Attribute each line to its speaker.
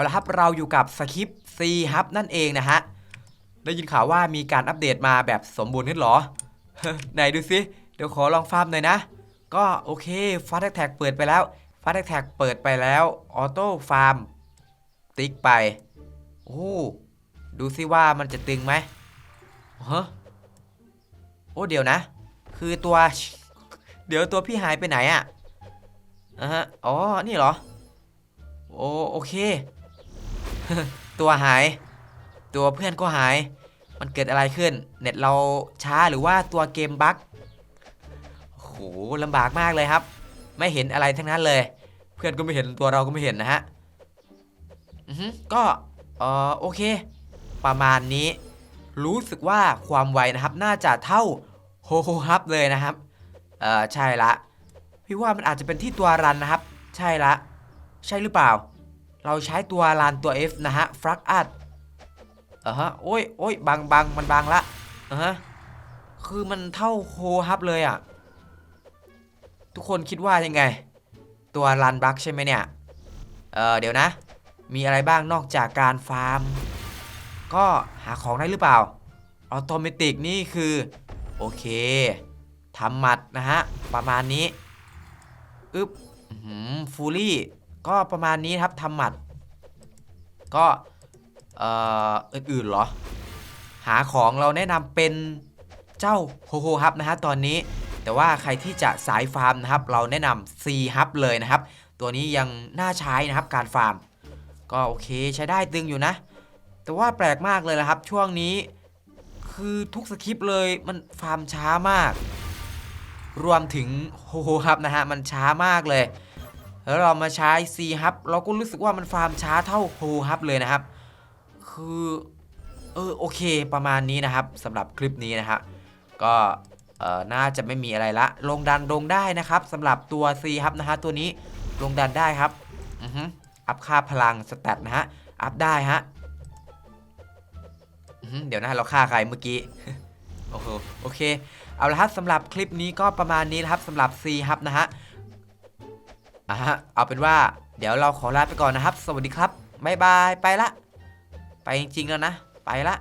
Speaker 1: เอาละครับเราอยู่กับสคริปต์ C ฮับนั่นเองนะฮะ ได้ยินข่าวว่ามีการอัปเดตมาแบบสมบูรณ์ขึ้นเหรอ ไหนดูสิเดี๋ยวขอลองฟาร์มหน่อยนะ ก็โอเคฟาสแท็กเปิดไปแล้วฟาสแท็กเปิดไปแล้วออโต้ฟาร์มติ๊กไปโอ้ดูสิว่ามันจะตึงไหมฮะโอ้เดี๋ยวนะ คือตัว เดี๋ยวตัวพี่หายไปไหนอะ่ะอะอ๋อนี่เหรอโอโอเค ตัวหาย ตัวเพื่อนก็หาย มันเกิดอะไรขึ้น เน็ตเราช้าหรือว่าตัวเกมบั๊กโอ้โหลำบากมากเลยครับ ไม่เห็นอะไรทั้งนั้นเลย เพื่อนก็ไม่เห็นตัวเราก็ไม่เห็นนะฮะอือฮึก็เออโอเค ประมาณนี้ รู้สึกว่าความไวนะครับ น่าจะเท่าโฮโฮฮับเลยนะครับ เออใช่ละพี่ว่ามันอาจจะเป็นที่ตัวรันนะครับ ใช่ละ ใช่หรือเปล่า เราใช้ตัวรันตัว F นะฮะฟลักอัดอ่าฮะโอ้ยโอ้ยบังบังมันบังละอ่าฮะคือมันเท่าโฮฮับเลยอะ ทุกคนคิดว่ายังไง ตัวรันบักใช่ไหมเนี่ย เออเดี๋ยวนะ มีอะไรบ้างนอกจากการฟาร์ม ก็หาของได้หรือเปล่าออโตเมติกนี่คือ โอเคทำหมัดนะฮะ ประมาณนี้ อึ๊บฟูลี่ ก็ประมาณนี้ครับทำหมัด ก็เอ่ออื่นๆเหรอ หาของเราแนะนำเป็นเจ้าโฮโฮฮับนะฮะตอนนี้ แต่ว่าใครที่จะสายฟาร์มนะครับ เราแนะนำ C ฮับเลยนะครับ ตัวนี้ยังน่าใช้นะครับการฟาร์ม ก็โอเคใช้ได้ตึงอยู่นะ แต่ว่าแปลกมากเลยนะครับ ช่วงนี้คือทุกสคริปต์เลยมันฟาร์มช้ามาก รวมถึงโฮโฮฮับนะฮะมันช้ามากเลย แล้วเรามาใช้ C ฮับเราก็รู้สึกว่ามันฟาร์มช้าเท่าโฮฮับเลยนะครับ คือเออโอเคประมาณนี้นะครับสำหรับคลิปนี้นะฮะก็เออน่าจะไม่มีอะไรละ ลงดันลงได้นะครับสำหรับตัว C ฮับนะฮะตัวนี้ลงดันได้ครับอือฮึอัพค่าพลังสแตทนะฮะอัพได้ฮะอือหือเดี๋ยวนะเราฆ่าใครเมื่อกี้โอ้โหโอเค เอาละครับสำหรับคลิปนี้ก็ประมาณนี้นะครับสำหรับ C ฮับนะฮะ อะฮะเอาเป็นว่าเดี๋ยวเราขอลาไปก่อนนะครับ สวัสดีครับบ๊ายบายไปละ ไปจริงๆแล้วนะ ไปละ